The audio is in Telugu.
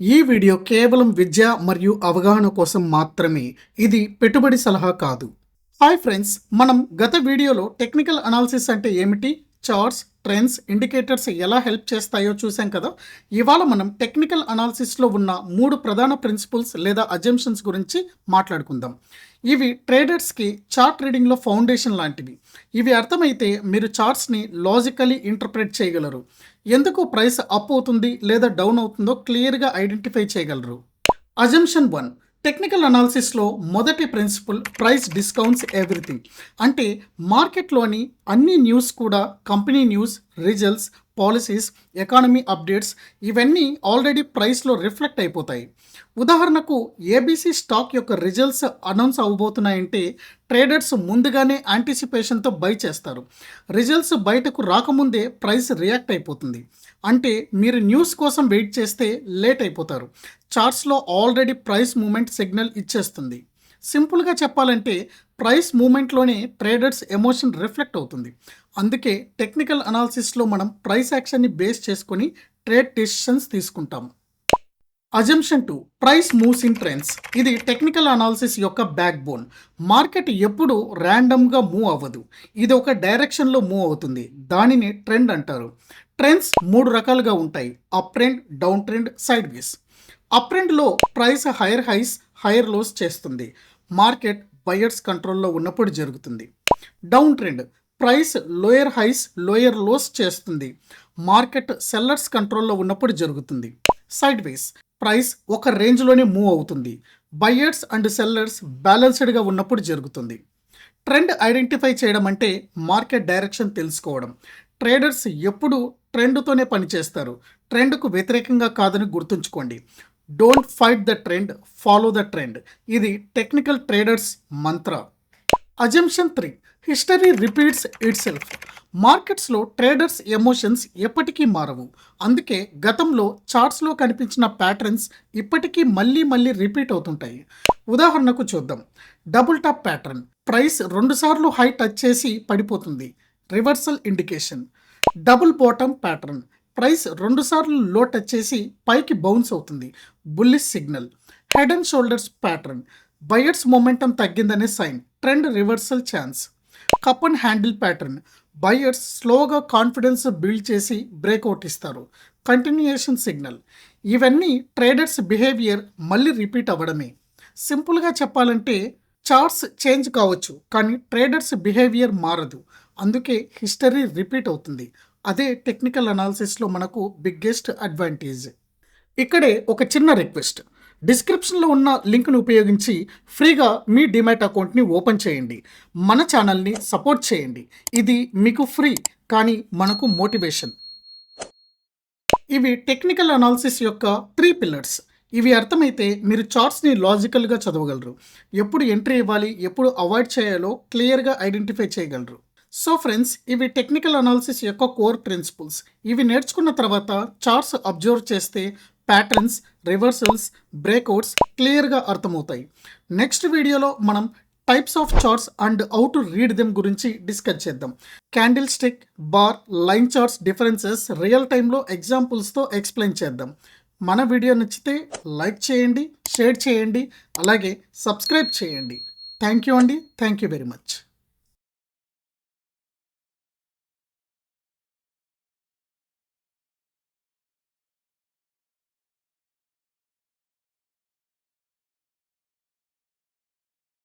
ఈ వీడియో కేవలం విద్య మరియు అవగాహన కోసం మాత్రమే. ఇది పెట్టుబడి సలహా కాదు. హాయ్ ఫ్రెండ్స్ మనం గత వీడియోలో టెక్నికల్ అనాలిసిస్ అంటే ఏమిటి? చార్ట్స్ ట్రెండ్స్ ఇండికేటర్స్ ఎలా హెల్ప్ చేస్తాయో చూసాం కదా. ఇవాళ మనం టెక్నికల్ అనాలిసిస్లో ఉన్న మూడు ప్రధాన ప్రిన్సిపల్స్ లేదా అజంప్షన్స్ గురించి మాట్లాడుకుందాం. ఇవి ట్రేడర్స్కి చార్ట్ రీడింగ్లో ఫౌండేషన్ లాంటివి. ఇవి అర్థమైతే మీరు చార్ట్స్ని లాజికలీ ఇంటర్ప్రెట్ చేయగలరు. ఎందుకు ప్రైస్ అప్ అవుతుంది లేదా డౌన్ అవుతుందో క్లియర్గా ఐడెంటిఫై చేయగలరు. అజంప్షన్ వన్ టెక్నికల్ అనాలిసిస్లో మొదటి ప్రిన్సిపల్ ప్రైస్ డిస్కౌంట్స్ ఎవ్రీథింగ్. అంటే మార్కెట్లోని అన్ని న్యూస్ కూడా company news results policies economy updates ఇవన్నీ ఆల్రెడీ ప్రైస్లో రిఫ్లెక్ట్ అయిపోతాయి. ఉదాహరణకు ఏబీసీ స్టాక్ యొక్క రిజల్ట్స్ అనౌన్స్ అవ్వబోతున్నాయంటే ట్రేడర్స్ ముందుగానే యాంటిసిపేషన్తో బై చేస్తారు. రిజల్ట్స్ బయటకు రాకముందే ప్రైస్ రియాక్ట్ అయిపోతుంది. అంటే మీరు న్యూస్ కోసం వెయిట్ చేస్తే లేట్ అయిపోతారు. చార్ట్స్లో ఆల్రెడీ ప్రైస్ మూమెంట్ సిగ్నల్ ఇచ్చేస్తుంది. సింపుల్గా చెప్పాలంటే ప్రైస్ మూమెంట్లోనే ట్రేడర్స్ ఎమోషన్ రిఫ్లెక్ట్ అవుతుంది. అందుకే టెక్నికల్ అనాలిసిస్లో మనం ప్రైస్ యాక్షన్ని బేస్ చేసుకొని ట్రేడ్ డిసిషన్స్ తీసుకుంటాం. Assumption two price moves in trends ఇది టెక్నికల్ అనాలిసిస్ యొక్క బ్యాక్ బోన్ మార్కెట్ ఎప్పుడు ర్యాండమ్గా మూవ్ అవ్వదు. ఇది ఒక డైరెక్షన్లో మూవ్ అవుతుంది. దానిని ట్రెండ్ అంటారు. ట్రెండ్స్ మూడు రకాలుగా ఉంటాయి. Up trend down trend sideways up ట్రెండ్లో price higher highs higher lows చేస్తుంది. మార్కెట్ బయర్స్ కంట్రోల్లో ఉన్నప్పుడు జరుగుతుంది. Down trend price lower highs lower lows చేస్తుంది. మార్కెట్ సెల్లర్స్ కంట్రోల్లో ఉన్నప్పుడు జరుగుతుంది. సైడ్ వేస్ ప్రైస్ ఒక రేంజ్లోనే మూవ్ అవుతుంది. బయర్స్ అండ్ సెల్లర్స్ బ్యాలెన్స్డ్గా ఉన్నప్పుడు జరుగుతుంది. ట్రెండ్ ఐడెంటిఫై చేయడం అంటే మార్కెట్ డైరెక్షన్ తెలుసుకోవడం. ట్రేడర్స్ ఎప్పుడు ట్రెండ్తోనే పనిచేస్తారు. ట్రెండ్కు వ్యతిరేకంగా కాదని గుర్తుంచుకోండి. Don't fight the trend follow the trend. ఇది టెక్నికల్ ట్రేడర్స్ మంత్ర. Assumption three. History repeats itself మార్కెట్స్లో ట్రేడర్స్ ఎమోషన్స్ ఎప్పటికీ మారవు. అందుకే గతంలో చార్ట్స్లో కనిపించిన ప్యాటర్న్స్ ఇప్పటికీ మళ్ళీ మళ్ళీ రిపీట్ అవుతుంటాయి. ఉదాహరణకు చూద్దాం. Double top pattern. ప్రైస్ రెండుసార్లు హై టచ్ చేసి పడిపోతుంది. Reversal indication. Double bottom pattern. Price రెండుసార్లు లో టచ్ చేసి పైకి బౌన్స్ అవుతుంది. Bullish signal. Head and shoulders pattern. Buyers momentum తగ్గిందనే sign. Trend reversal chance. Cup and handle pattern. Buyers స్లోగా కాన్ఫిడెన్స్ బిల్డ్ చేసి బ్రేక్అవుట్ ఇస్తారు. Continuation signal. ఇవన్నీ ట్రేడర్స్ బిహేవియర్ మళ్ళీ రిపీట్ అవ్వడమే. సింపుల్గా చెప్పాలంటే చార్ట్స్ చేంజ్ కావచ్చు కానీ ట్రేడర్స్ బిహేవియర్ మారదు. అందుకే హిస్టరీ రిపీట్ అవుతుంది. అదే టెక్నికల్ అనాలిసిస్లో మనకు బిగ్గెస్ట్ అడ్వాంటేజ్. ఇక్కడే ఒక చిన్న రిక్వెస్ట్. డిస్క్రిప్షన్లో ఉన్న లింక్ను ఉపయోగించి ఫ్రీగా మీ డిమాట్ అకౌంట్ని ఓపెన్ చేయండి. మన ఛానల్ని సపోర్ట్ చేయండి. ఇది మీకు ఫ్రీ కానీ మనకు మోటివేషన్. ఇవి టెక్నికల్ అనాలిసిస్ యొక్క త్రీ పిల్లర్స్. ఇవి అర్థమైతే మీరు చార్ట్స్ని లాజికల్గా చదవగలరు. ఎప్పుడు ఎంట్రీ ఇవ్వాలి ఎప్పుడు అవాయిడ్ చేయాలో క్లియర్గా ఐడెంటిఫై చేయగలరు. సో ఫ్రెండ్స్ ఇవి టెక్నికల్ అనాలిసిస్ యొక్క కోర్ ప్రిన్సిపల్స్. ఇవి నేర్చుకున్న తర్వాత చార్ట్స్ అబ్జర్వ్ చేస్తే ప్యాటర్న్స్ రివర్సల్స్ బ్రేక్అవుట్స్ క్లియర్గా అర్థమవుతాయి. నెక్స్ట్ వీడియోలో మనం types of charts and how to read them గురించి డిస్కస్ చేద్దాం. Candlestick bar line charts differences real టైంలో ఎగ్జాంపుల్స్తో ఎక్స్ప్లెయిన్ చేద్దాం. మన వీడియో నచ్చితే లైక్ చేయండి షేర్ చేయండి అలాగే సబ్స్క్రైబ్ చేయండి. థ్యాంక్ యూ అండి. Thank you very much